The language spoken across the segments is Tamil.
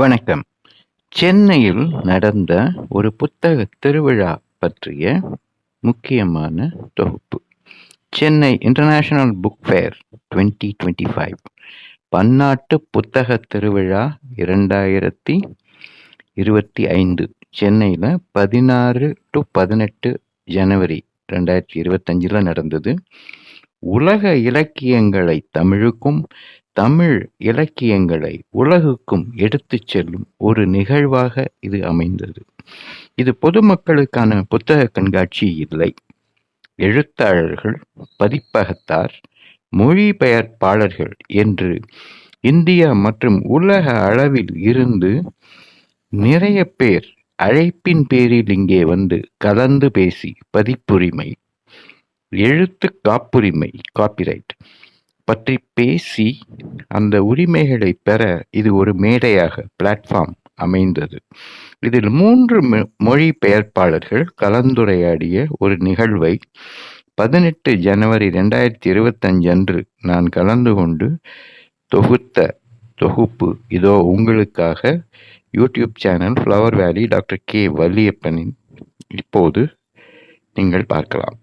வணக்கம். சென்னையில் நடந்த ஒரு புத்தக திருவிழா பற்றிய முக்கியமான தொகுப்பு. Chennai international book fair twenty twenty five பன்னாட்டு புத்தக திருவிழா இரண்டாயிரத்தி இருபத்தி ஐந்து. சென்னையில் பதினாறு டு பதினெட்டு ஜனவரி ரெண்டாயிரத்தி இருபத்தஞ்சில் நடந்தது. உலக இலக்கியங்களை தமிழுக்கும் தமிழ் இலக்கியங்களை உலகுக்கும் எடுத்துச் செல்லும் ஒரு நிகழ்வாக இது அமைந்தது. இது பொதுமக்களுக்கான புத்தக கண்காட்சி இல்லை. எழுத்தாளர்கள் பதிப்பகத்தார் மொழிபெயர்ப்பாளர்கள் என்று இந்தியா மற்றும் உலக அளவில் இருந்து நிறைய பேர் அழைப்பின் பேரில் இங்கே வந்து கலந்து பேசி பதிப்புரிமை எழுத்து காப்புரிமை காப்பிரைட் பற்றி பேசி அந்த உரிமைகளை பெற இது ஒரு மேடையாக பிளாட்ஃபார்ம் அமைந்தது. இதில் மூன்று மொ- பெயர்ப்பாளர்கள் கலந்துரையாடிய ஒரு நிகழ்வை பதினெட்டு ஜனவரி ரெண்டாயிரத்தி இருபத்தஞ்சு அன்று நான் கலந்து கொண்டு தொகுத்த தொகுப்பு இதோ உங்களுக்காக YouTube channel flower valley doctor K வல்லியப்பனின் இப்போது நீங்கள் பார்க்கலாம்.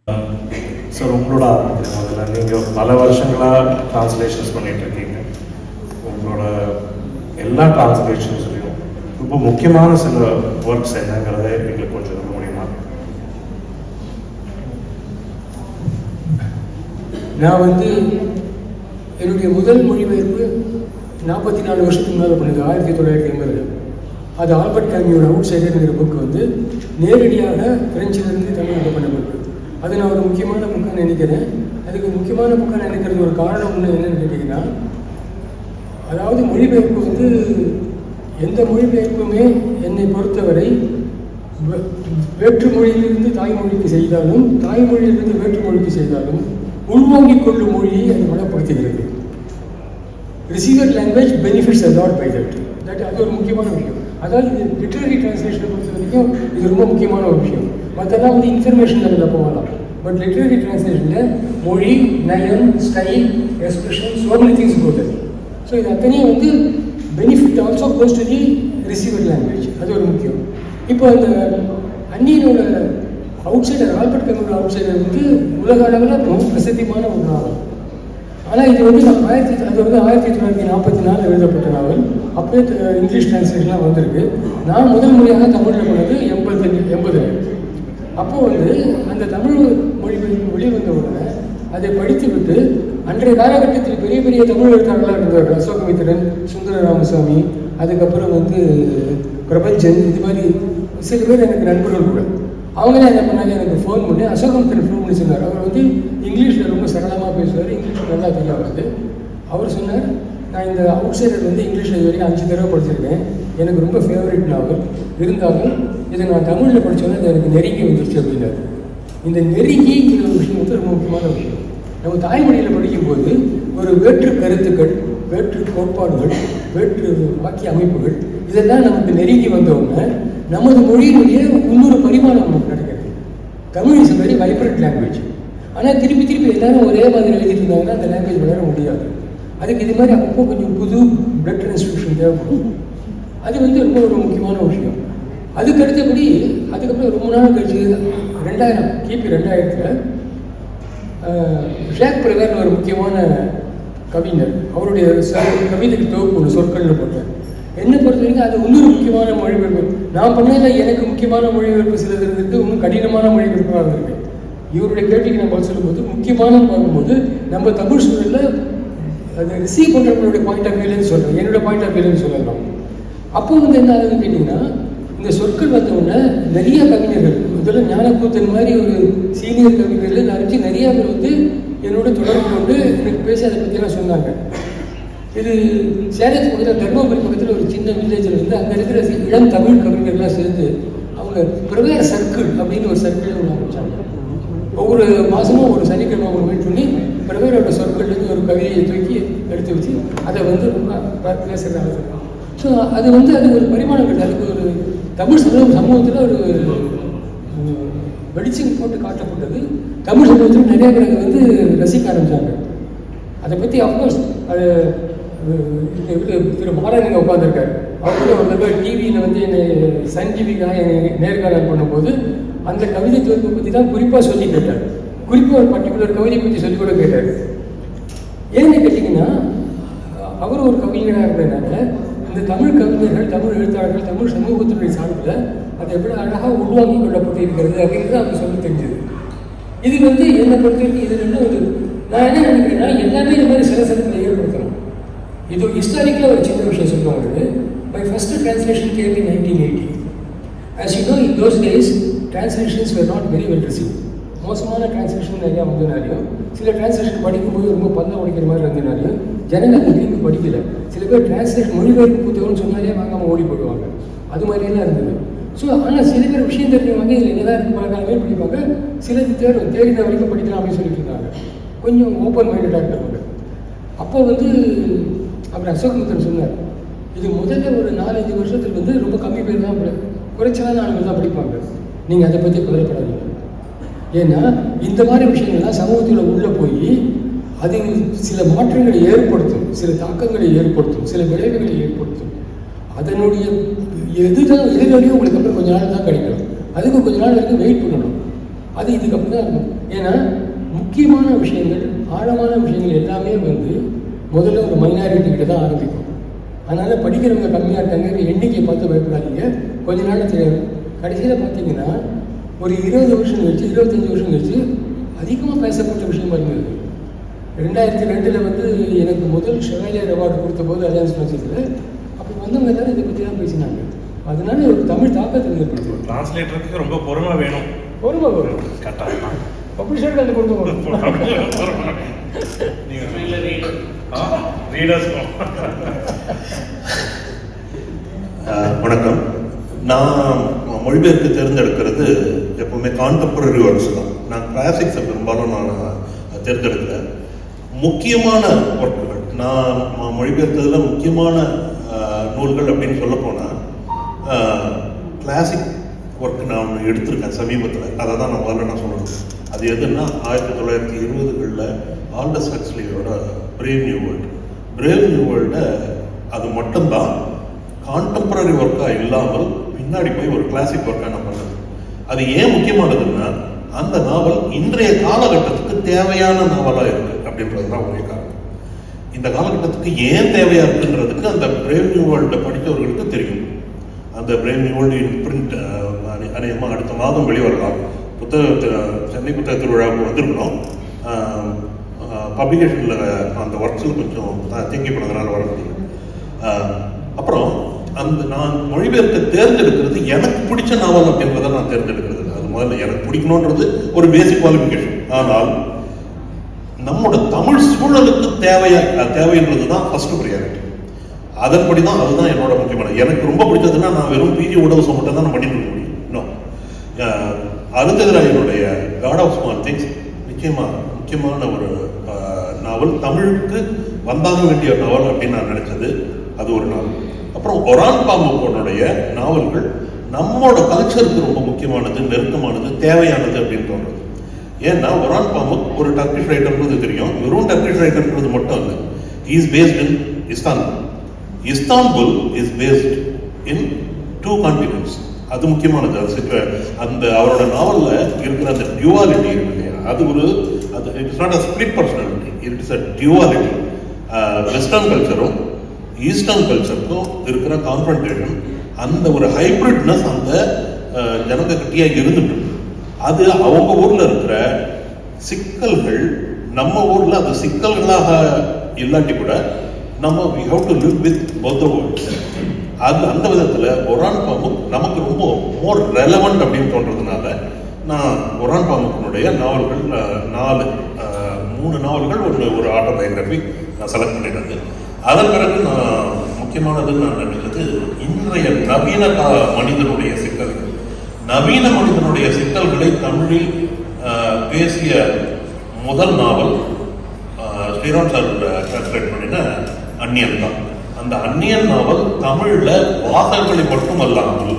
சார் உங்களோட ஆரம்பிக்கிறேன் முதல்ல நீங்கள் பல வருஷங்களாக ட்ரான்ஸ்லேஷன்ஸ் பண்ணிட்டு இருக்கீங்க. உங்களோட எல்லா டிரான்ஸ்லேஷன்ஸ்லையும் ரொம்ப முக்கியமான சில ஒர்க்ஸ் என்னங்கிறத எங்களுக்கு கொஞ்சம் சொல்ல முடியுமா? நான் வந்து என்னுடைய முதல் மொழிபெயர்ப்பு நாற்பத்தி நாலு வருஷத்துக்கு முன்னால் பண்ணது ஆயிரத்தி தொள்ளாயிரத்தி எண்பது அது ஆல்பர்ட் கேமியோட அவுட் சைடர்ங்கிற புக் வந்து நேரடியாக பிரெஞ்சிலிருந்து தமிழ் பண்ண புக்கு அது நான் ஒரு முக்கியமான புக்காக நினைக்கிறேன். அதுக்கு முக்கியமான புக்காக நினைக்கிறது ஒரு காரணம் ஒன்று என்னன்னு கேட்டிங்கன்னா அதாவது மொழிபெயர்ப்பு வந்து எந்த மொழிபெயர்ப்புமே என்னை பொறுத்தவரை வேற்று மொழியிலிருந்து தாய்மொழிக்கு செய்தாலும் தாய்மொழியிலிருந்து வேற்று மொழிக்கு செய்தாலும் உள்வாங்கிக் கொள்ளும் மொழியை அது வளப்படுத்துகிறது. Receiver language benefits a lot by that that அது ஒரு முக்கியமான விஷயம். அதாவது இது லிட்ரரி டிரான்ஸ்லேஷனை பொறுத்த வரைக்கும் இது ரொம்ப முக்கியமான ஒரு விஷயம். மற்றெல்லாம் வந்து இன்ஃபர்மேஷன் லெவலில் போகலாம். பட் லிட்ரரி டிரான்ஸ்லேஷனில் மொழி நயம் style expression so many things go so இது அத்தனையும் வந்து benefit also goes to the receiver language அது ஒரு முக்கியம். இப்போ அந்த அந்நியனோட அவுட் சைடர் ஆல்பர்ட் கமரோட அவுட் சைடர் வந்து உலக அளவில் ரொம்ப பிரசித்தமான ஒரு நாவல். ஆனால் இது வந்து நான் ஆயிரத்தி அது வந்து ஆயிரத்தி தொள்ளாயிரத்தி நாற்பத்தி நாலில் எழுதப்பட்ட நாவல். அப்போயே இங்கிலீஷ் டிரான்ஸ்லேஷன்லாம் வந்திருக்கு. நான் முதல் முறையாக தமிழில் பண்ணது எண்பது எண்பது அப்போது வந்து அந்த தமிழ் மொழி வெளிவந்த உடனே அதை படித்துவிட்டு அன்றைய காலகட்டத்தில் பெரிய பெரிய தமிழ் எழுத்தாளர்களாக இருந்தார்கள் அசோகமித்திரன் சுந்தர ராமசாமி அதுக்கப்புறம் வந்து பிரபஞ்சன் இது மாதிரி சில பேர் எனக்கு நண்பர்கள் கூட. அவங்களே என்ன பண்ணாங்க எனக்கு ஃபோன் பண்ணி அசோகமித்திரன் ஃபோன் பண்ணி சொன்னார். அவர் வந்து இங்கிலீஷில் ரொம்ப சரளமாக பேசுவார் இங்கிலீஷ் நல்லா தெரியாது அவர் சொன்னார் நான் இந்த அவுட் சைடர் வந்து இங்கிலீஷில் இது வரைக்கும் அஞ்சு தடவை படிச்சிருக்கேன். எனக்கு ரொம்ப ஃபேவரட் நாவல் இருந்தாலும் இதை நான் தமிழில் படித்தோன்னே இது எனக்கு நெருங்கி வந்துருச்சு அப்படின்னாரு. இந்த நெருங்கிங்கிற ஒரு விஷயம் வந்து ரொம்ப முக்கியமான விஷயம். நம்ம தாய்மொழியில் படிக்கும்போது ஒரு வேற்று கருத்துக்கள் வேற்று கோட்பாடுகள் வேற்று வாக்கிய அமைப்புகள் இதெல்லாம் நமக்கு நெருங்கி வந்தவுடனே நமது மொழியினுடைய இன்னொரு பரிமாணம் நமக்கு நடக்கிறது. Tamil is very vibrant language ஆனால் திருப்பி திருப்பி எல்லாரும் ஒரே மாதிரி எழுதிட்டு இருந்தாங்கன்னா அந்த லாங்குவேஜ் வளர முடியாது. அதுக்கு இது மாதிரி அப்பப்போ கொஞ்சம் புது பிளட் டிரான்ஸ்மிஷன் தேவைப்படும். அது வந்து ரொம்ப ஒரு முக்கியமான விஷயம். அதுக்கு அடுத்தபடி அதுக்கப்புறம் ரொம்ப நாள் கழிச்சு ரெண்டாயிரம் கிபி ரெண்டாயிரத்தில் ஷேக் பிரகார்னு ஒரு முக்கியமான கவிஞர். அவருடைய கவிதைக்கு தொகுப்பு ஒன்று சொற்கள்னு போட்டேன். என்னை பொறுத்த வரைக்கும் அது இன்னொரு முக்கியமான மொழிபெயர்ப்பு. நான் பண்ணதில் எனக்கு முக்கியமான மொழிபெயர்ப்பு சிலது இருந்தது இன்னும் கடினமான மொழிபெயர்ப்பாக இருந்திருக்கு இவருடைய கேள்விக்கு நான் பதில் சொல்லும்போது முக்கியமான பார்க்கும்போது நம்ம தமிழ் சூழலில் அது ரிசீவ் பண்ணுறவங்களுடைய பாயிண்ட் ஆஃப் வியூலேருந்து சொல்கிறேன் என்னோட பாயிண்ட் ஆஃப் வியூலேருந்து சொல்லலாம் அப்போ வந்து என்ன ஆகுதுன்னு கேட்டிங்கன்னா இந்த சொற்கள் வந்த உடனே நிறைய கவிஞர்கள் முதல்ல ஞானக்கூத்தன் மாதிரி ஒரு சீனியர் கவிஞர்கள் நிறைய நிறைய பேர் வந்து என்னோட தொடர்பு கொண்டு எனக்கு பேசி அதை பற்றிலாம் சொன்னாங்க. இது சேலத்து பக்கத்தில் தர்மபுரி பக்கத்தில் ஒரு சின்ன வில்லேஜில் இருந்து அங்கே இருக்கிற இளம் தமிழ் கவிஞர்கள்லாம் சேர்ந்து அவங்க பிரவேர் சர்க்கிள் அப்படின்னு ஒரு சர்க்கிள் ஒன்று ஆரம்பித்தாங்க ஒவ்வொரு மாதமும் ஒரு சனிக்கிழமை ஒரு மீட் பண்ணி பிரவேரோட சொற்கள்லேருந்து ஒரு கவிதையை தூக்கி எடுத்து வச்சு அதை வந்து ரொம்ப பேசுகிறாங்க பேசுறாங்க ஸோ அது வந்து அது ஒரு பரிமாணம் கிடையாது அதுக்கு ஒரு தமிழ் சமூக சமூகத்தில் ஒரு வெளிச்சம் போட்டு காட்டப்பட்டது. தமிழ் சமூகத்தில் நிறைய பேர் வந்து ரசிக்க ஆரம்பிச்சாங்க. அதை பற்றி அஃப்கோர்ஸ் அது இவர் திரு மாறன் இங்கே உட்காந்துருக்காரு ஒரு தடவை டிவியில் வந்து என்னை சன் டிவிக்காக என்னை நேர்காணல் பண்ணும்போது அந்த கவிதை தொகுப்பை பற்றி தான் குறிப்பாக சொல்லி கேட்டார் குறிப்பாக ஒரு பர்டிகுலர் கவிதை பற்றி சொல்லிக் கூட கேட்டார். ஏன்னு கேட்டிங்கன்னா அவர் ஒரு கவிஞராக இருந்ததுனால இந்த தமிழ் கவிஞர்கள் தமிழ் எழுத்தாளர்கள் தமிழ் சமூகத்தினுடைய சார்பில் அதை எப்படி அழகாக உருவாக்கி கொள்ளப்பட்டு இருக்கிறது அப்படிங்கிறது அவங்க சொல்ல தெரிஞ்சது. இது வந்து என்னை பொறுத்த வரைக்கும் இது என்ன ஒரு நான் என்ன நினைக்கிறேன்னா எல்லாமே இந்த மாதிரி சில சிலத்தில் ஏற்படுத்தணும் இது ஹிஸ்டாரிக்கலாக ஒரு சின்ன விஷயம் சொல்லுவாங்க my first translation came in nineteen eighty as you know in those days translations were not very well receive மோசமான டிரான்ஸ்லேஷன் நிறையா வந்தனாலையும் சில டிரான்ஸ்லேஷன் படிக்கும்போது ரொம்ப பல்ல உடைக்கிற மாதிரி இருந்ததுனாலையும் ஜனங்க அதை விரும்பி படிக்கல. சில பேர் டிரான்ஸ்லேஷன் மொழிபெயர்ப்பு புத்தகம்னு சொன்னாலே வாங்காமல் ஓடி போடுவாங்க அது மாதிரியெல்லாம் இருந்தது. ஸோ ஆனால் சில பேர் விஷயம் தெரிஞ்சவங்க இதில் என்னதான் இருக்கு பழகாமே படிப்பாங்க. சிலது தேடும் தேடின வரைக்கும் படிக்கலாம் அப்படின்னு சொல்லிட்டு இருந்தாங்க. கொஞ்சம் ஓப்பன் மைண்டடாக இருக்கிறவங்க அப்போ வந்து அவர் அசோகமுத்தன் சொன்னார் இது முதல்ல ஒரு நாலஞ்சு வருஷத்துக்கு வந்து ரொம்ப கம்மி பேர் தான் குறைச்சலான ஆளுங்க தான் படிப்பாங்க. நீங்கள் அதை பற்றி கவலைப்படாதீங்க. ஏன்னா இந்த மாதிரி விஷயங்கள்லாம் சமூகத்தில் உள்ளே போய் அது சில மாற்றங்களை ஏற்படுத்தும் சில தாக்கங்களை ஏற்படுத்தும் சில விளைவுகளை ஏற்படுத்தும். அதனுடைய எதுதான் எதிர்வரையும் உங்களுக்கு அப்புறம் கொஞ்ச நாள் தான் கிடைக்கும் அதுக்கு கொஞ்ச நாள் வரைக்கும் வெயிட் பண்ணணும். அது இதுக்கப்புறம் தான் இருக்கும் ஏன்னா முக்கியமான விஷயங்கள் ஆழமான விஷயங்கள் எல்லாமே வந்து முதல்ல ஒரு மைனாரிட்டி கிட்ட தான் ஆரம்பிக்கும். அதனால் படிக்கிறவங்க கம்மியாக இருக்காங்க எண்ணிக்கையை பார்த்து பயப்படாதீங்க. கொஞ்ச நாள் தெரியாது கடைசியில் பார்த்தீங்கன்னா ஒரு இருபது வருஷம் கழிச்சு இருபத்தஞ்சி வருஷம் கழிச்சு அதிகமாக பேசப்பட்ட விஷயமா இருந்தது ரெண்டாயிரத்தி ரெண்டில் வந்து எனக்கு முதல் ஷெவாலியர் அவார்டு கொடுத்த போது அலையன்ஸ் ஃபிரான்சிஸில் அப்போ வந்தவங்க எல்லாரும் இதை பற்றி தான் பேசினாங்க. அதனால ஒரு தமிழ் தாக்கத்தை ஏற்படுத்தும் டிரான்ஸ்லேட்டருக்கு ரொம்ப பொறுமை வேணும். பொறுமை வரும் கரெக்டாக பப்ளிஷருக்கு அந்த ரீடர்ஸ்க்கும் ஆஹ் வணக்கம். நான் மொழிபெயர்ப்பு தேர்ந்தெடுக்கிறது எப்பவுமே கான்டெம்பரரி ஒர்க்ஸ் தான். நான் கிளாசிக்ஸை பெரும்பாலும் நான் தேர்ந்தெடுக்கல முக்கியமான ஒர்க்குகள் நான் மொழிபெயர்த்ததில் முக்கியமான நூல்கள் அப்படின்னு சொல்ல போனால் கிளாசிக் ஒர்க் நான் ஒன்று எடுத்திருக்கேன் சமீபத்தில். அதை தான் நான் முதல்ல நான் சொல்லணும். அது எதுன்னா ஆயிரத்தி தொள்ளாயிரத்தி இருபதுகளில் Aldous ஹக்ஸ்லியோட brave new world brave new வேர்ல்டை அது மட்டும்தான் கான்டெம்பரரி ஒர்க்காக இல்லாமல் முன்னாடி போய் ஒரு கிளாசிக் ஒர்க்காக நான் பண்ணது. அது ஏன் முக்கியமானதுன்னா அந்த நாவல் இன்றைய காலகட்டத்துக்கு தேவையான நாவலாக இருக்கு அப்படின்றது தான் ஒரே காரணம். இந்த காலகட்டத்துக்கு ஏன் தேவையா இருக்குன்றதுக்கு அந்த பிரேம் நியூ வேர்ல்டை படித்தவர்களுக்கு தெரியும். அந்த brave new world in print அநேகமாக அடுத்த மாதம் வெளிவரலாம். புத்தக சென்னை புத்தக திருவிழாவுக்கு வந்திருக்கணும். பப்ளிகேஷனில் அந்த ஒர்க்ஸில் கொஞ்சம் தேங்கி போனதுனால வர முடியல. அப்புறம் அந்த நான் மொழிபெயர்க்க தேர்ந்தெடுக்கிறது எனக்கு பிடிச்ச நாவல் அப்படின்றத நான் தேர்ந்தெடுக்கிறது. அது முதல்ல எனக்கு பிடிக்கணுன்றது ஒரு பேசிக் குவாலிஃபிகேஷன் ஆனால் நம்மோட தமிழ் சூழலுக்கு தேவையா தேவைன்றது தான் ஃபர்ஸ்ட் ப்ரையாரிட்டி அதன்படி தான் அதுதான் என்னோட முக்கியமான எனக்கு ரொம்ப பிடிச்சதுன்னா நான் வெறும் பிஜி உடவசம் மட்டும் தான் நான் பண்ணிட்டு இருக்க முடியும். இன்னும் அருந்ததிராயனுடைய காட் ஆஃப் ஸ்மால் திங்ஸ் நிச்சயமாக முக்கியமான ஒரு நாவல். தமிழுக்கு வந்தாக வேண்டிய நாவல் அப்படின்னு நான் நினைச்சது அது ஒரு நாவல். அப்புறம் ஒரான் பாம்புடைய நாவல்கள் நம்மோட கல்ச்சருக்கு ரொம்ப முக்கியமானது நெருக்கமானது தேவையானது அப்படின்னு தோன்றது. ஏன்னா ஒரான் பாம்பு ஒரு டர்கிஷ் ரைட்டர்ன்றது தெரியும். வெறும் டர்கிஷ் ரைட்டர்ன்றது மட்டும் இல்லை is based in Istanbul Istanbul is based in two continents அது முக்கியமானது. அது சிக்க- அந்த அவரோட நாவலில் இருக்கிற அந்த டியூவாலிட்டி இருக்கு இல்லையா? அது ஒரு அது it's not a split personality it's a duality western கல்ச்சரும் eastern கல்ச்சருக்கும் இருக்கிற கான்ஃபரன்டேஷன் அந்த ஒரு ஹைபிரிட்னஸ் அந்த ஜனத்தை ஜனங்க இருந்துட்டு அது அவங்க ஊரில் இருக்கிற சிக்கல்கள் நம்ம ஊரில் அது சிக்கல்களாக இல்லாட்டி கூட நம்ம we have to live with both the அது அந்த விதத்தில் ஒரான் பாமுக் நமக்கு ரொம்ப மோர் ரெலவெண்ட் அப்படின்னு தோன்றதுனால நான் ஒரான் பாமுக்கினுடைய நாவல்கள் நாலு மூணு நாவல்கள் ஒரு ஒரு ஆட்டோபயோகிராஃபி நான் செலக்ட் பண்ணியிருந்தேன் அதன் பிறகு நான் முக்கியமானதுன்னு நான் நினைக்கிறது இன்றைய நவீன கா- மனிதனுடைய சிக்கல்கள் நவீன மனிதனுடைய சிக்கல்களை தமிழில் பேசிய முதல் நாவல் ஸ்ரீராம் சார் டிரான்ஸ்லேட் பண்ணின அந்நியன் தான். அந்த அந்நியன் நாவல் தமிழில் வாசகங்களை மட்டுமல்லாமல்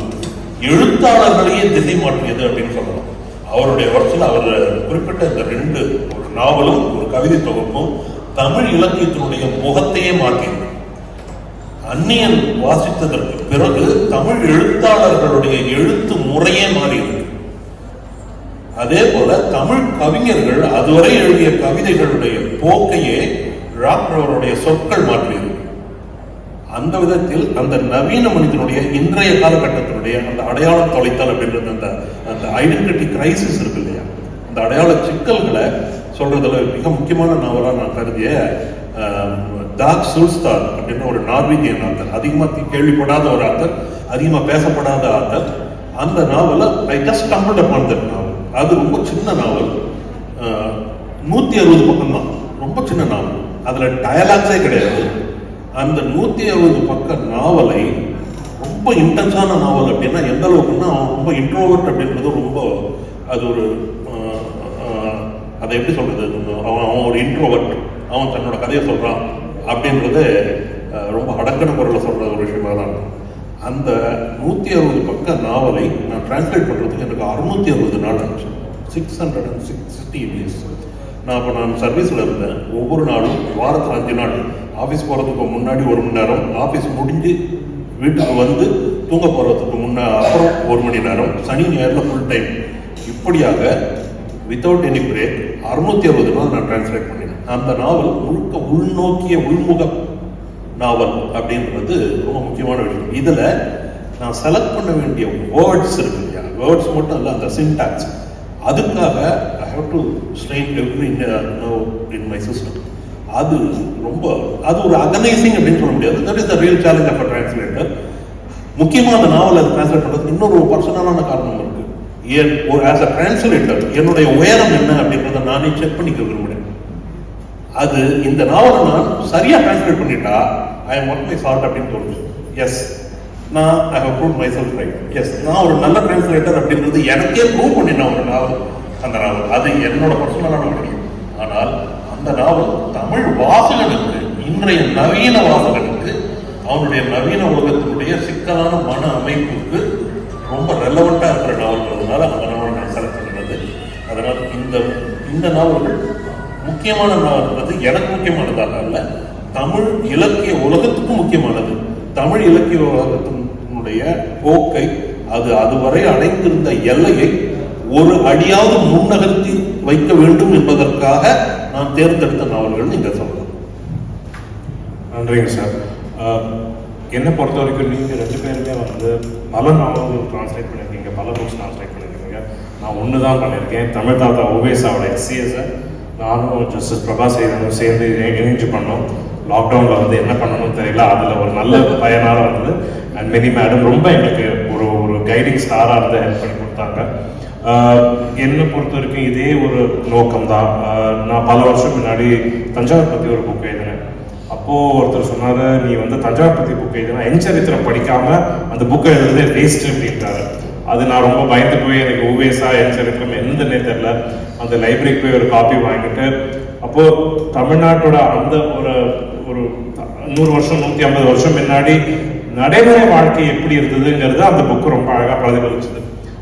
எழுத்தாளர்களையே திசை மாற்றியது அப்படின்னு சொல்லலாம். அவருடைய வருஷத்தில் அவர் குறிப்பிட்ட இந்த ரெண்டு ஒரு நாவலும் ஒரு கவிதை தொகுப்பும் தமிழ் இலக்கியத்தினுடைய முகத்தையே மாற்றியது. அந்நியன் வாசித்ததற்கு பிறகு தமிழ் எழுத்தாளர்களுடைய எழுத்து முறையே மாறியது. அதே போல தமிழ் கவிஞர்கள் அதுவரை எழுதிய கவிதைகளுடைய போக்கையே ராக்ரவருடைய சொற்கள் மாற்றியது. அந்த விதத்தில் அந்த நவீன மனிதனுடைய இன்றைய காலகட்டத்தினுடைய அந்த அடையாளம் தொலைத்தல் அப்படின்றது அந்த அந்த ஐடென்டிட்டி கிரைசிஸ் இருக்கு இல்லையா? அந்த அடையாள சிக்கல்களை சொல்றதுல மிக முக்கியமான நாவலாக நான் கருதிய டாக் சுல்ஸ்தார் அப்படின்னு ஒரு நார்வீகியன் ஆத்தர் அதிகமாக கேள்விப்படாத ஒரு ஆத்தர் அதிகமாக பேசப்படாத ஆத்தர் அந்த நாவலை I just stumble upon that novel அது ரொம்ப சின்ன நாவல் நூற்றி அறுபது பக்கம் தான் ரொம்ப சின்ன நாவல் அதில் டயலாக்ஸே கிடையாது. அந்த நூற்றி அறுபது பக்க நாவலை ரொம்ப இன்டென்ஸான நாவல் அப்படின்னா எந்த அளவுக்குன்னா அவன் ரொம்ப இன்ட்ரோவர்ட் அப்படின்றது ரொம்ப அது ஒரு அதை எப்படி சொல்றது? அவன் அவன் ஒரு இன்ட்ரோவர்ட் அவன் தன்னோட கதையை சொல்றான் அப்படின்றது ரொம்ப அடக்கன குரலில் சொல்ற ஒரு விஷயமா தான் இருக்கும். அந்த நூற்றி அறுபது பக்க நாவலை நான் டிரான்ஸ்லேட் பண்ணுறதுக்கு எனக்கு அறுநூத்தி அறுபது நாள் ஆச்சு. Six hundred and sixty days நான் அப்போ நான் சர்வீஸில் இருந்தேன். ஒவ்வொரு நாளும் வாரத்தில் அஞ்சு நாள். ஆஃபீஸ் போகிறதுக்கு முன்னாடி ஒரு மணி நேரம் ஆஃபீஸ் முடிஞ்சு வீட்டுக்கு வந்து தூங்க போகிறதுக்கு முன்ன அப்புறம் ஒரு மணி நேரம். சனி ஞாயிறில் ஃபுல் டைம் இப்படியாக வித்தவுட் எனி பிரேக் அறுநூத்தி அறுபது நாள் நான் டிரான்ஸ்லேட் பண்ணினேன். அந்த நாவல் முழுக்க உள்நோக்கிய உள்முக நாவல் அப்படின்றது ரொம்ப முக்கியமான விஷயம். இதில் நான் செலக்ட் பண்ண வேண்டிய வேர்ட்ஸ் இருக்கு இல்லையா? வேர்ட்ஸ் மட்டும் இல்லை அந்த சின்டாக்ஸ் அதுக்காக I have to strain every in my system அது ரொம்ப அது ஒரு அகனைசிங் அப்படின்னு சொல்ல முடியாது. That is the real challenge of translator முக்கியமாக அந்த நாவல் அது டிரான்ஸ்லேட் பண்ணுறதுக்கு இன்னொரு பர்சனலான காரணம் என் ஏன் ஒரு ஆஸ் அ டிரான்ஸ்லேட்டர் என்னுடைய உயரம் என்ன அப்படின்றத நானே செக் பண்ணிக்க விரும்புகிறேன் அது இந்த நாவலை நான் சரியாக டிரான்ஸ்லேட் பண்ணிட்டா I am worth my salt அப்படின்னு தோணுச்சு எஸ் நான் I have prove myself right yes நான் ஒரு நல்ல டிரான்ஸ்லேட்டர் அப்படின்றது எனக்கே ப்ரூவ் பண்ணின ஒரு நாவல் அந்த நாவல் அது என்னோட பர்சனலான விஷயம் ஆனால் அந்த நாவல் தமிழ் வாசகனுக்கு இன்றைய நவீன வாசகனுக்கு அவனுடைய நவீன உலகத்தினுடைய சிக்கலான மன அமைப்புக்கு ரொம்ப ரெலவெண்டா இருக்கிற நாவல்ன்றதுனால அந்த நாவலை நான் அதனால் இந்த இந்த நாவல்கள் முக்கியமான நாவல். என்பது எனக்கு முக்கியமானதாக அல்ல. தமிழ் இலக்கிய உலகத்துக்கும் முக்கியமானது. தமிழ் இலக்கிய உலகத்தினுடைய போக்கை அது அதுவரை அடைந்திருந்த எல்லையை ஒரு அடியாவது முன்னகர்த்தி வைக்க வேண்டும் என்பதற்காக நான் தேர்ந்தெடுத்த நாவல்கள் நீங்க சொல்லலாம். நன்றிங்க சார். என்னை பொறுத்த வரைக்கும் நீங்கள் ரெண்டு பேருமே வந்து பல நாவல்கள் ட்ரான்ஸ்லேட் பண்ணியிருக்கீங்க. பல புக்ஸ் ட்ரான்ஸ்லேட் நான் ஒன்று தான் பண்ணியிருக்கேன். தமிழ் தாத்தா ஓவேஸாவோட எக்ஸிஎஸை நானும் ஜஸ்டிஸ் பிரபா சேதனும் சேர்ந்து இணைஞ்சு பண்ணோம். லாக்டவுனில் வந்து என்ன பண்ணணும்னு தெரியல. அதில் ஒரு நல்ல பயனாக இருந்தது அண்ட் மெனி மேடம் ரொம்ப எங்களுக்கு ஒரு ஒரு கைடிங் ஸ்டாராக இருந்து ஹெல்ப் பண்ணி கொடுத்தாங்க. என்னை பொறுத்த வரைக்கும் இதே ஒரு நோக்கம் தான் நான் பல வருஷம் முன்னாடி தஞ்சாவூர் பற்றி ஒரு புக் எழுதினேன். அப்போது ஒருத்தர் சொன்னார் நீ வந்து தஞ்சாவூர் பற்றி புக் எழுதினா என் சரித்திரம் படிக்காமல் அந்த புக்கை எழுதுறதே வேஸ்ட் அப்படின்ட்டாரு. அது நான் ரொம்ப பயந்து போய் எனக்கு ஓவேஸா எச்சரிக்கும் சரித்திரம் எந்தன்னே தெரியல. அந்த லைப்ரரிக்கு போய் ஒரு காப்பி வாங்கிட்டு அப்போ தமிழ்நாட்டோட அந்த ஒரு ஒரு நூறு வருஷம் நூத்தி ஐம்பது வருஷம் முன்னாடி நடைமுறை வாழ்க்கை எப்படி இருந்ததுங்கிறது அந்த புக்கு ரொம்ப அழகா பிரதிபலிச்சது.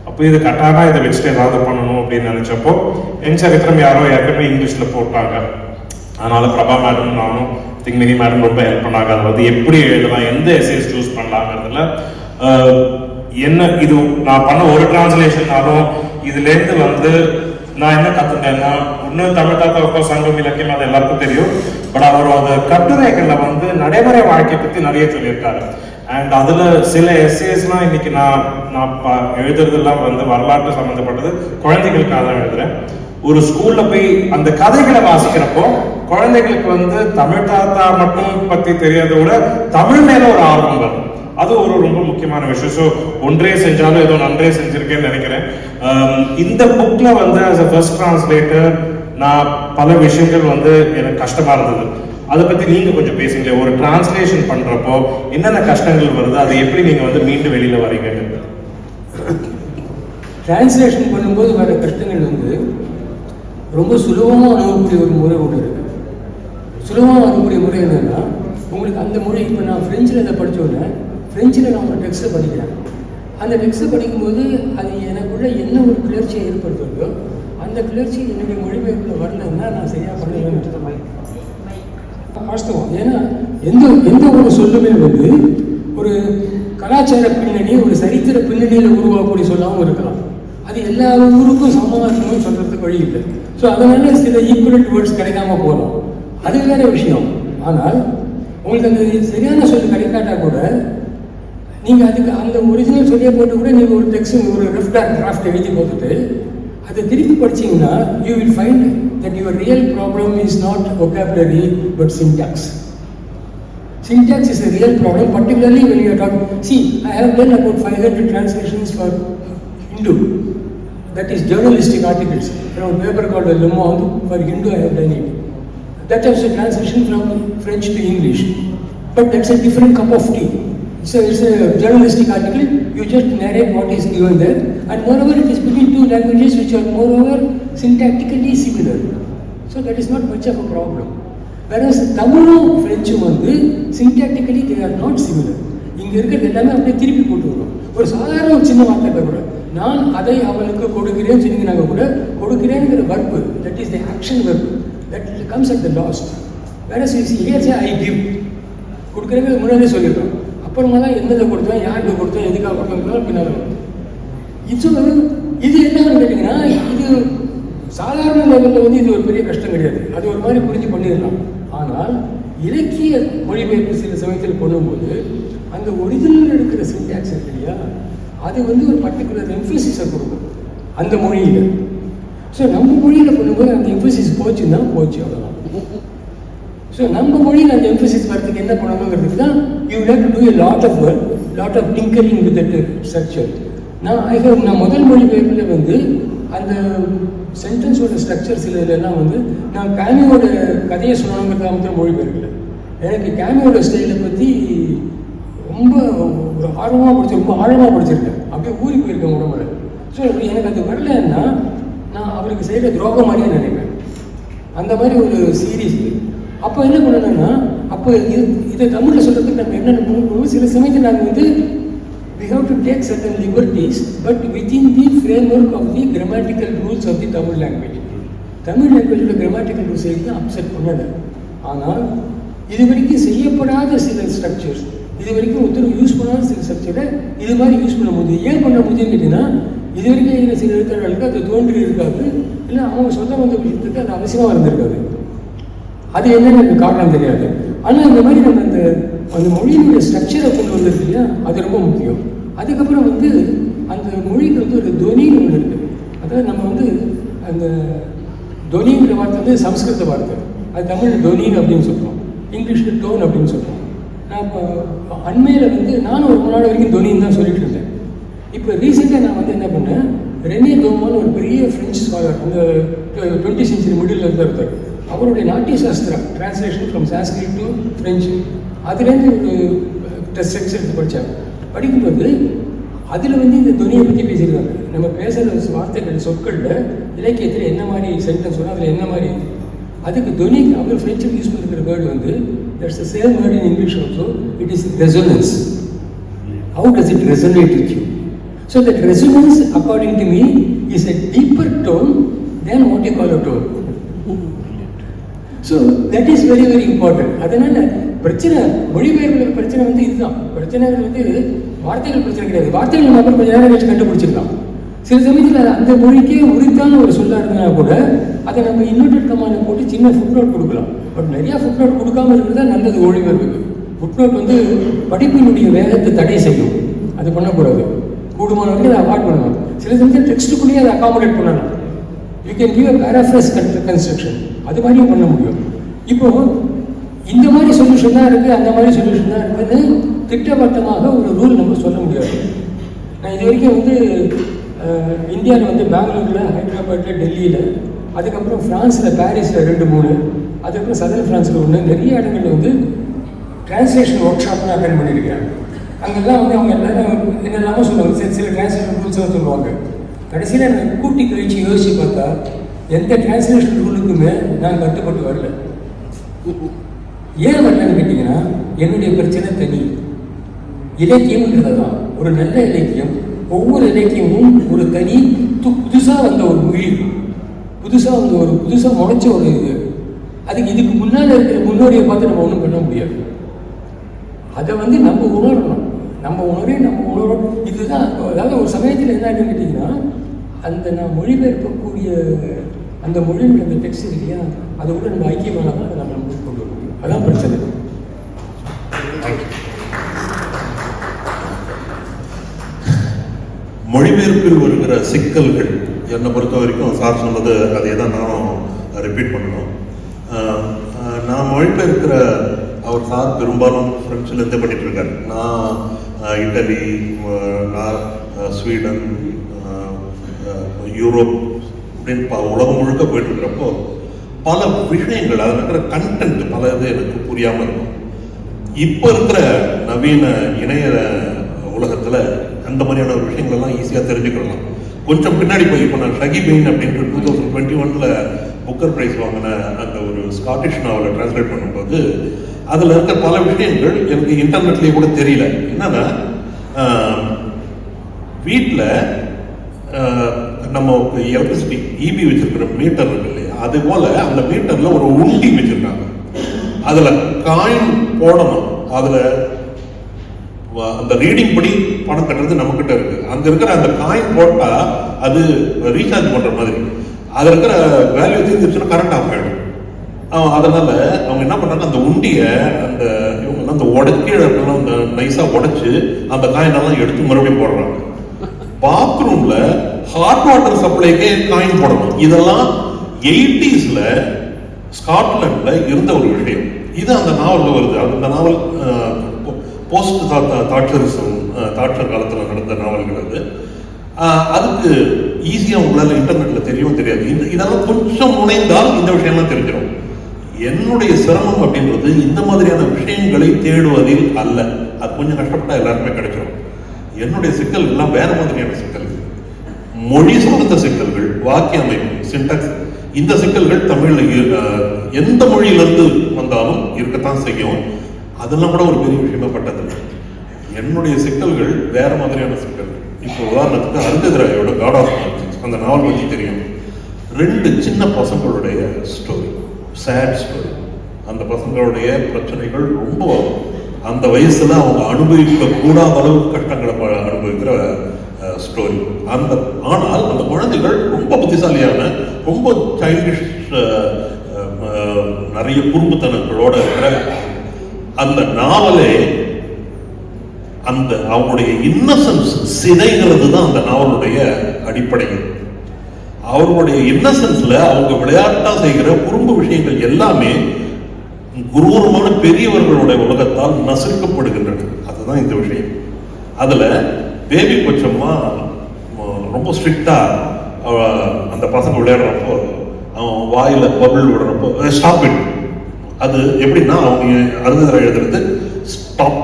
அப்போ இது கட்டானா இதை வச்சுட்டு ஏதாவது பண்ணணும் அப்படின்னு நினைச்சப்போ என் சரித்திரம் யாரோ ஏற்கனவே இங்கிலீஷ்ல போட்டாங்க. அதனால பிரபா மேடம் நானும் திங்க் மினி மேடம் ரொம்ப ஹெல்ப் பண்ணாங்க. அதை வந்து எப்படி எழுதலாம் எந்த எஸ்ஏஸ் சூஸ் பண்ணலாங்கிறதுல என்ன இது? நான் பண்ண ஒரு டிரான்ஸ்லேஷன்னாலும் இதுலேருந்து வந்து நான் என்ன கத்துட்டேன்னா இன்னும் தமிழ் தாத்தா சங்கம் இலக்கியம் அது எல்லாருக்கும் தெரியும். பட் அவர் அந்த கட்டுரைகள்ல வந்து நடைமுறை வாழ்க்கை பத்தி நிறைய சொல்லியிருக்காரு. அண்ட் அதுல சில எஸ்ஏஸ்லாம் இன்னைக்கு நான் நான் ப- எழுதுறதெல்லாம் வந்து வரலாற்று சம்மந்தப்பட்டது குழந்தைகளுக்காக தான் எழுதுறேன். ஒரு ஸ்கூல்ல போய் அந்த கதைகளை வாசிக்கிறப்போ குழந்தைகளுக்கு வந்து தமிழ் தாத்தா மட்டும் பத்தி தெரியாத விட தமிழ் மேல ஒரு ஆர்வம் வரும். அது ஒரு ரொம்ப முக்கியமான விஷயம். ஸோ ஒன்றே செஞ்சாலும் ஏதோ நன்றே செஞ்சிருக்கேன்னு நினைக்கிறேன். Um, இந்த புக்கில் வந்து ஆஸ் அ ஃபர்ஸ்ட் டிரான்ஸ்லேட்டர் நான் பல விஷயங்கள் வந்து எனக்கு கஷ்டமாக இருந்தது. அதை பத்தி நீங்க கொஞ்சம் பேசுங்களே ஒரு டிரான்ஸ்லேஷன் பண்றப்போ என்னென்ன கஷ்டங்கள் வருது அதை எப்படி நீங்க வந்து மீண்டும் வெளியில வரீங்க டிரான்ஸ்லேஷன் பண்ணும்போது வர கஷ்டங்கள் வந்து ரொம்ப சுலபமாக அணுகக்கூடிய ஒரு முறை ஒன்று இருக்கு. சுலபமாக அணுகக்கூடிய முறை என்னன்னா உங்களுக்கு அந்த முறை இப்போ நான் ஃப்ரெஞ்சில் இதை படிச்ச ஃப்ரெஞ்சில் நான் ஒரு டெக்ஸ்ட்டை படிக்கிறேன். அந்த டெக்ஸ்ட்டை படிக்கும்போது அது எனக்குள்ளே என்ன ஒரு கிளர்ச்சியை ஏற்படுத்துறதோ அந்த கிளர்ச்சி என்னுடைய மொழிபெயர்ப்பில் வரலன்னா நான் சரியாக பண்ணலைன்னு அர்த்தம்? வாஸ்தவம். ஏன்னா எந்த எந்த ஒரு சொல்லுமே வந்து ஒரு கலாச்சார பின்னணி ஒரு சரித்திர பின்னணியில் உருவாக்கக்கூடிய சொல்லாமல் இருக்கலாம். அது எல்லா ஊருக்கும் சமமாக சொல்கிறதுக்கு வழி இல்லை. ஸோ அதனால சில ஈக்குவலண்ட் வேர்ட்ஸ் கிடைக்காம போகலாம். அது வேற விஷயம். ஆனால் உங்களுக்கு அந்த சரியான சொல் கிடைக்காட்டா கூட நீங்கள் அதுக்கு அந்த ஒரிஜினல் சரியாக போட்டு கூட நீங்கள் ஒரு டெக்ஸ்ட் ஒரு ரெஃப்ட் அண்ட் டிராஃப்ட் எழுதி போட்டுட்டு அதை திருப்பி படிச்சிங்கன்னா you will find that your real problem is not vocabulary but syntax syntax is a real problem particularly when you talk see I have done about five hundred translations for Hindu that is journalistic articles from paper called Le Monde for Hindu I have done it that has a translation from French to English but that's a different cup of tea so it's a journalistic article. You just narrate what is given there. And moreover it is between two languages which are moreover syntactically similar. So that is not much of a problem. Whereas தமிழும் பிரெஞ்சும் வந்து syntactically they are not similar இங்க இருக்கிறது எல்லாமே அப்படியே திருப்பி போட்டு வரும் ஒரு சாதாரண ஒரு சின்ன வார்த்தை கூட நான் அதை அவளுக்கு கொடுக்கிறேன் சொன்னீங்கன்னாங்க கூட கொடுக்கிறேங்கிற verb that is the action verb that comes at the last whereas is here's I give கொடுக்குறேங்கிறது முன்னாடியே சொல்லிடுறோம். அப்புறமா தான் எந்தெந்த கொடுத்தோம் யாருக்கு கொடுத்தோம் எதுக்காக கொடுத்தோம் பின்னால் இது இது இது என்னன்னு கேட்டிங்கன்னா இது சாதாரண லெவலில் வந்து இது ஒரு பெரிய கஷ்டம் கிடையாது. அது ஒரு மாதிரி புரிஞ்சு பண்ணிடலாம். ஆனால் இலக்கிய மொழிபெயர்ப்பு சில சமயத்தில் பண்ணும்போது அந்த ஒரிஜினல் எடுக்கிற சிண்டாக்ஸ் இருக்கு இல்லையா அது வந்து ஒரு பர்டிகுலர் எம்ஃபசிஸை கொடுக்கும். அந்த மொழியில். ஸோ நம்ம மொழியில் பண்ணும்போது அந்த எம்ஃபசிஸ் போச்சுன்னா போச்சு அவ்வளோதான் ஸோ நம்ம மொழியில் அந்த எம்பசிஸ் வரதுக்கு என்ன பண்ணணுங்கிறது தான் you have to do a lot of work lot of tinkering with that structure நான் ஐ ஹவ் நான் முதல் மொழிபெயர்ப்பில் வந்து அந்த சென்டென்ஸோட ஸ்ட்ரக்சர் சில இதெல்லாம் வந்து நான் கேமியோட கதையை சொல்லணுங்கிறதுக்காக மட்டும் மொழிபெயர்க்கல எனக்கு கேமியோட ஸ்டைலை பற்றி ரொம்ப ஒரு ஆர்வமாக படிச்சு ரொம்ப ஆழமாக படிச்சிருக்கேன். அப்படியே ஊறி போயிருக்கேன் உடம்புல. ஸோ எனக்கு அது வரலன்னா நான் அவருக்கு செய்கிற துரோகம் மாதிரியே நினைப்பேன். அந்த மாதிரி ஒரு சீரீஸ் அப்போ என்ன பண்ணணும்னா அப்போ இது இதை தமிழில் சொல்கிறதுக்கு நம்ம என்னென்ன பண்ணுவோம் சில சமயத்தில் நாங்கள் வந்து we have to take certain liberties but within the framework of the grammatical rules of the Tamil language. Tamil லாங்குவேஜோட grammatical rules தான் அப்செட் பண்ணலை ஆனால் இது வரைக்கும் செய்யப்படாத சில ஸ்ட்ரக்சர்ஸ் இது வரைக்கும் ஒருத்தர் யூஸ் பண்ணாத சில ஸ்ட்ரக்சரை இது மாதிரி யூஸ் பண்ண முடியும் ஏன் பண்ண முடியும்னு கேட்டிங்கன்னா இது வரைக்கும் சில எழுத்தாளர்களுக்கு அது தோன்றி இருக்காது இல்லை அவங்க சொல்ல வந்த விஷயத்துக்கு அது அவசியமாக இருந்திருக்காது அது என்னன்னு எனக்கு காரணம் தெரியாது. ஆனால் இந்த மாதிரி நம்ம அந்த அந்த மொழியினுடைய ஸ்ட்ரக்சரை கொண்டு வந்திருக்கு இல்லையா? அது ரொம்ப முக்கியம். அதுக்கப்புறம் வந்து அந்த மொழிக்கு வந்து ஒரு துவனின்னு ஒன்று இருக்குது அதாவது நம்ம வந்து அந்த துவனிங்கிற வார்த்தை வந்து சம்ஸ்கிருத வார்த்தை. அது தமிழ் துவனின்னு அப்படின்னு சொல்கிறோம் இங்கிலீஷில் டோன் அப்படின்னு சொல்கிறோம் நான் இப்போ அண்மையில் வந்து நானும் ஒரு நாள் வரைக்கும் துவனின்னு தான் சொல்லிட்டு இருந்தேன். இப்போ ரீசெண்டாக நான் வந்து என்ன பண்ணேன்? ரெனே தோமான்னு ஒரு பெரிய ஃப்ரெஞ்சு ஸ்காலர் அந்த டுவெண்ட்டி சென்ச்சுரி மிடில் இருந்த அவருடைய Natya Shastra translation from Sanskrit to French அதுலேருந்து ஒரு டெஸ்ட் செக்ஸ் எடுத்து படித்தார் படிக்கும்போது அதில் வந்து இந்த துணியை பற்றி பேசியிருக்காங்க நம்ம பேசுகிற வார்த்தைகள் சொற்களில் இலக்கியத்தில் என்ன மாதிரி சென்டென்ஸ் வரும் அதில் என்ன மாதிரி அதுக்கு துணி அவர் ஃப்ரெஞ்சில் யூஸ் பண்ணிருக்கிற வேர்டு வந்து that's the same word in English also it is resonance how does it resonate with you so that resonance according to me is a deeper tone than what you call a tone so that is very very important அதனால பிரச்சனை மொழிபெயர்ப்பு பிரச்சனை வந்து இதுதான். பிரச்சனைகள் வந்து வார்த்தைகள் பிரச்சனை கிடையாது. வார்த்தைகள் நம்ம கொஞ்சம் நேரம் கழிச்சு கண்டுபிடிச்சிருக்கலாம் சில சமயத்தில் அந்த மொழிக்கே உரித்தான ஒரு சொல்லாக இருந்தா கூட அதை நம்ம இன்வெர்டட் கமாண்டில் போட்டு சின்ன ஃபுட் நோட் கொடுக்கலாம். பட் நிறைய ஃபுட் நோட் கொடுக்காம இருக்கிறது தான் நல்லது மொழிபெயர்ப்புக்கு. ஃபுட் நோட் வந்து படிப்பினுடைய வேகத்தை தடை செய்யும். அது பண்ணக்கூடாது. கூடுமான வரைக்கும் அதை அவாய்ட் பண்ணணும் சில சமயத்தில் டெக்ஸ்ட்டுக்குள்ளேயே அதை அகாமடேட் பண்ணலாம். You can give a paraphrase construction அது மாதிரியும் பண்ண முடியும். இப்போ இந்த மாதிரி சொல்யூஷன் தான் இருக்குது அந்த மாதிரி சொல்யூஷன் தான் இருக்குதுன்னு திட்டவட்டமாக ஒரு ரூல் நம்ம சொல்ல முடியாது. நான் இது வரைக்கும் வந்து இந்தியாவில் வந்து பெங்களூரில் ஹைதராபாத்தில் டெல்லியில் அதுக்கப்புறம் ஃப்ரான்ஸில் பாரிஸில் ரெண்டு மூணு அதுக்கப்புறம் சதர் ஃப்ரான்ஸில் ஒன்று நிறைய இடங்கள்ல வந்து டிரான்ஸ்லேஷன் ஒர்க் ஷாப்லாம் அட்டன் பண்ணியிருக்கேன் அங்கெல்லாம் வந்து அவங்க எல்லாரும் என்னெல்லாமோ சொல்லுவாங்க. சில சில டிரான்ஸ்லேஷன் ரூல்ஸ்லாம் சொல்லுவாங்க. கடைசியில் நான் கூட்டி கழிச்சு யோசிச்சு பார்த்தா எந்த டிரான்ஸ்லேஷன் ரூலுக்குமே நான் கட்டுப்பட்டு வரல. ஏன் வரலன்னு கேட்டிங்கன்னா என்னுடைய பிரச்சனை தனி. இலக்கியம்ன்றது தான் ஒரு நல்ல இலக்கியம் ஒவ்வொரு இலக்கியமும் ஒரு தனி புதுசாக வந்த ஒரு மொழி. புதுசாக வந்த ஒரு புதுசாக முளைச்ச ஒரு இது. அதுக்கு இதுக்கு முன்னால் இருக்கிற முன்னோடியை பார்த்து நம்ம ஒன்றும் பண்ண முடியாது. அதை வந்து நம்ம உணரணும். நம்ம உணரே நம்ம உணரும் இதுதான் அதாவது ஒரு சமயத்தில் என்ன கேட்டிங்கன்னா அந்த நான் மொழிபெயர்க்கக்கூடிய அந்த மொழியில் அந்த டெக்ஸ்ட் இருக்கு இல்லையா? அதை கூட நம்ம ஐக்கியமான தான் அதை நம்ம நம்ம கொண்டு வர முடியும் அதான் பிரச்சனை. மொழிபெயர்ப்பில் வருகிற சிக்கல்கள் என்னை பொறுத்த வரைக்கும் சார் சொன்னது அதே தான் நானும் ரிப்பீட் பண்ணணும். நான் மொழிபெயர்க்கிற அவர் சார் பெரும்பாலும் ஃப்ரெண்ட்ஸ்லேருந்து பண்ணிட்டு இருக்காரு நான் இட்டலி நான் ஸ்வீடன் யூரோப் அப்படின்னு உலகம் முழுக்க போயிட்டு இருக்கிறப்போ பல விஷயங்கள் அதில் இருக்கிற கண்டென்ட் பல இது எனக்கு புரியாமல் இருக்கும். இப்போ இருக்கிற நவீன இணைய உலகத்தில் அந்த மாதிரியான ஒரு விஷயங்கள் எல்லாம் ஈஸியாக தெரிஞ்சுக்கலாம் கொஞ்சம் பின்னாடி போய் இப்போ நான் ஷகி பெயின் அப்படின்ற டூ தௌசண்ட் டுவெண்ட்டி ஒன்ல புக்கர் ப்ரைஸ் வாங்கின அந்த ஒரு ஸ்காட்டிஷ் நாவலை டிரான்ஸ்லேட் பண்ணும்போது அதில் இருக்கிற பல விஷயங்கள் எனக்கு இன்டர்நெட்லேயே கூட தெரியல. என்னன்னா வீட்டில் நம்ம எலக்ட்ரிசிட்டி இபி வச்சிருக்கிற மீட்டர் இருக்கு இல்லையா அது போல அந்த மீட்டர்ல ஒரு உண்டி வச்சிருக்காங்க. அதுல காயின் போடணும். அதுல வ- அந்த ரீடிங் படி பணம் கட்டுறது நம்ம கிட்ட இருக்கு. அங்க இருக்கிற அந்த காயின் போட்டா அது ரீசார்ஜ் பண்ற மாதிரி அது இருக்கிற வேல்யூ தீர்ந்துச்சுன்னா கரண்ட் ஆஃப் ஆயிடும். அதனால அவங்க என்ன பண்றாங்க அந்த உண்டிய அந்த இவங்க அந்த உடச்சி அந்த நைஸா உடைச்சு அந்த காயினெல்லாம் எடுத்து மறுபடியும் போடுறாங்க. பாத்ரூம்ல ஹாட் வாட்டர் சப்ளைக்கே காயின் போடணும். இதெல்லாம் எயிட்டிஸ்ல ஸ்காட்லாண்ட்ல இருந்த ஒரு விஷயம். இது அந்த நாவலில் வருது. அந்த நாவல் போஸ்ட் தாட்சரிசம் தாட்சர் காலத்தில் நடந்த நாவல்கள் அது. அதுக்கு ஈஸியாக உங்களால் இன்டர்நெட்டில் தெரியவும் தெரியாது. இந்த இதெல்லாம் கொஞ்சம் முனைந்தால் இந்த விஷயம்லாம் தெரிஞ்சிடும். என்னுடைய சிரமம் அப்படின்றது இந்த மாதிரியான விஷயங்களை தேடுவதில் அல்ல. அது கொஞ்சம் கஷ்டப்பட்டா எல்லாருமே கிடைச்சிடும் என்னுடைய சிக்கல் எல்லாம் வேற மாதிரியான சிக்கல். மொழி சார்ந்த சிக்கல்கள் வாக்கிய அமைப்பு சின்டாக்ஸ் இந்த சிக்கல்கள் தமிழ்ல எந்த மொழியிலிருந்து வந்தாலும் இருக்கத்தான் செய்யும். அதெல்லாம் கூட ஒரு பெரிய விஷயமா பட்டது என்னுடைய சிக்கல்கள் வேற மாதிரியான சிக்கல்கள். இப்போ உதாரணத்துக்கு அருந்ததிராயோட காட் ஆஃப் அந்த நாவல் பற்றி தெரியும். ரெண்டு சின்ன பசங்களுடைய ஸ்டோரி சேட் ஸ்டோரி அந்த பசங்களுடைய பிரச்சனைகள் ரொம்ப அந்த வயசுல அவங்க அனுபவிக்க கூடாத அளவுக்கு கஷ்டங்களை ஸ்டோரி அந்த ஆனால் அந்த குழந்தைகள் ரொம்ப புத்திசாலியான ரொம்ப சைல்டிஷ் நிறைய குறும்புத்தனங்களோட இருக்கிற அந்த நாவலே அந்த அவங்களுடைய இன்னசென்ஸ் சிதைகிறது தான் அந்த நாவலுடைய அடிப்படை அவர்களுடைய இன்னசென்ஸ்ல அவங்க விளையாட்டா செய்கிற குறும்பு விஷயங்கள் எல்லாமே குரூரமான பெரியவர்களுடைய உலகத்தால் நசுக்கப்படுகின்றன. அதுதான் இந்த விஷயம். அதுல பேபி கொச்சம்மா ரொம்ப ஸ்ட்ரிக்டாக அந்த பசங்க விளையாடுறப்போ அவன் வாயில் பபிள் விடுறப்போ ஸ்டாப் இட் அது எப்படின்னா அவங்க அருந்ததில் எழுதுறது ஸ்டாப்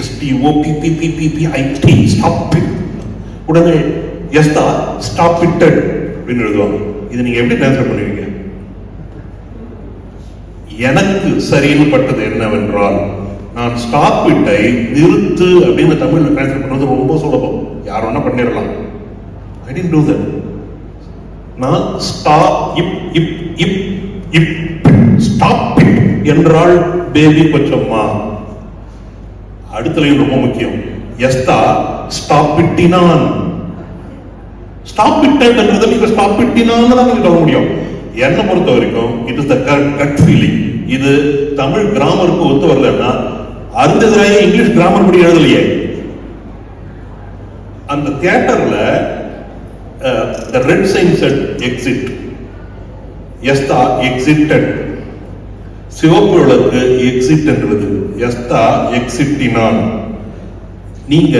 எஸ்டிஓ பிபிபிபிபிஐடி ஸ்டாப் இட் உடனே எஸ்தா ஸ்டாப் இட்டட் அப்படின்னு எழுதுவாங்க. இது நீங்கள் எப்படி டிரான்ஸ்ஃபர் பண்ணுவீங்க? எனக்கு சரின்னு பட்டது என்னவென்றால் நான் ஸ்டாப் இட்டை நிறுத்து அப்படின்னு தமிழில் டிரான்ஸ்லேட் பண்ணுறது ரொம்ப சுலபம். யார் வேணா பண்ணிடலாம். ஐ டென்ட் டூ தட் நான் stop if if if if stop it என்றால் பேபி கொச்சம்மா. அடுத்த லைன் ரொம்ப முக்கியம். எஸ்தா ஸ்டாப் இட்டினான் ஸ்டாப் இட்டன்றது நீங்க ஸ்டாப் இட்டினான்னு தான் நீங்க சொல்ல முடியும். என்னை பொறுத்த வரைக்கும் it is the gut feeling இது தமிழ் கிராமருக்கு ஒத்து வரலன்னா அந்த அருந்ததிராய இங்கிலீஷ் கிராமர் படி எழுதலையே. அந்த தியேட்டர்ல the red sign said exit Estha exited சிவப்பு விளக்கு எக்ஸிட் என்றது. எஸ்தா எக்ஸிட்டினான் நீங்க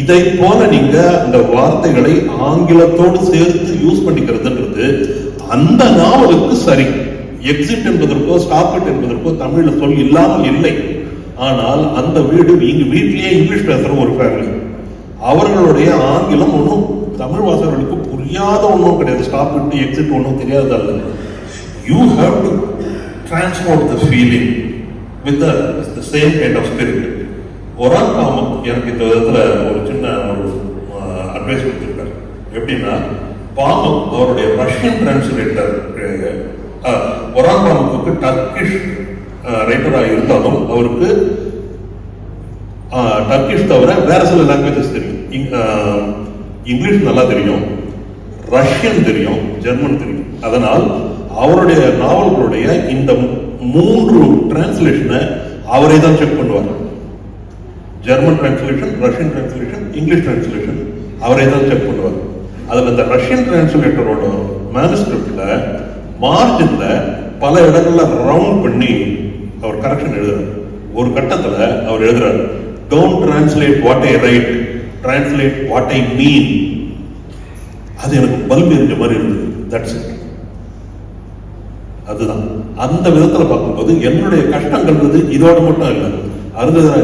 இதை போல நீங்க அந்த வார்த்தைகளை ஆங்கிலத்தோடு சேர்த்து யூஸ் பண்ணிக்கிறதுன்றது அந்த நாவலுக்கு சரி. எக்ஸிட் என்பதற்கோ ஸ்டாப் என்பதற்கோ தமிழ்ல சொல் இல்லாமல் இல்லை. ஆனால் அந்த வீடு இங்க வீட்டிலேயே இங்கிலீஷ் பேசுற ஒரு ஃபேமிலி அவர்களுடைய ஆங்கிலம் ஒன்றும் தமிழ் வாசகர்களுக்கு புரியாத ஒன்றும் கிடையாது. ஸ்டாப் விட்டு எக்ஸிட் ஒன்றும் தெரியாத அல்ல you have to transport the feeling with the same kind of spirit ஒரு ஆள் நாம எனக்கு இந்த விதத்தில் ஒரு சின்ன ஒரு அட்வைஸ் கொடுத்துருக்காரு. எப்படின்னா பாமம் அவருடைய ரஷ்யன் டிரான்ஸ்லேட்டர் ஒரான் பாமக்கு டர்க்கிஷ் ரைட்டராக இருந்தாலும் அவருக்கு டர்க்கிஷ் தவிர வேற சில லாங்குவேஜஸ் தெரியும். இங்கிலீஷ் நல்லா தெரியும். ரஷ்யன் தெரியும். ஜெர்மன் தெரியும். அதனால் அவருடைய நாவல்களுடைய இந்த மூன்று டிரான்ஸ்லேஷனை அவரே தான் செக் பண்ணுவார். German translation Russian translation English translation அவரே தான் செக் பண்ணுவார். அதுல இந்த ரஷ்யன் டிரான்ஸ்லேட்டரோட மேனுஸ்கிரிப்டில் மார்ஜினில் பல இடங்களில் ரவுண்ட் பண்ணி அவர் கரெக்ஷன் எழுதுறாரு. ஒரு கட்டத்துல அவர் எழுதுறாரு don't translate what I write translate what I mean அது எனக்கு பல்பு எரிஞ்ச மாதிரி இருந்தது. தட்ஸ் இட் அதுதான். அந்த விதத்துல பார்க்கும்போது என்னுடைய கஷ்டங்கள்ன்றது இதோட மட்டும் இல்லை. அருந்ததராக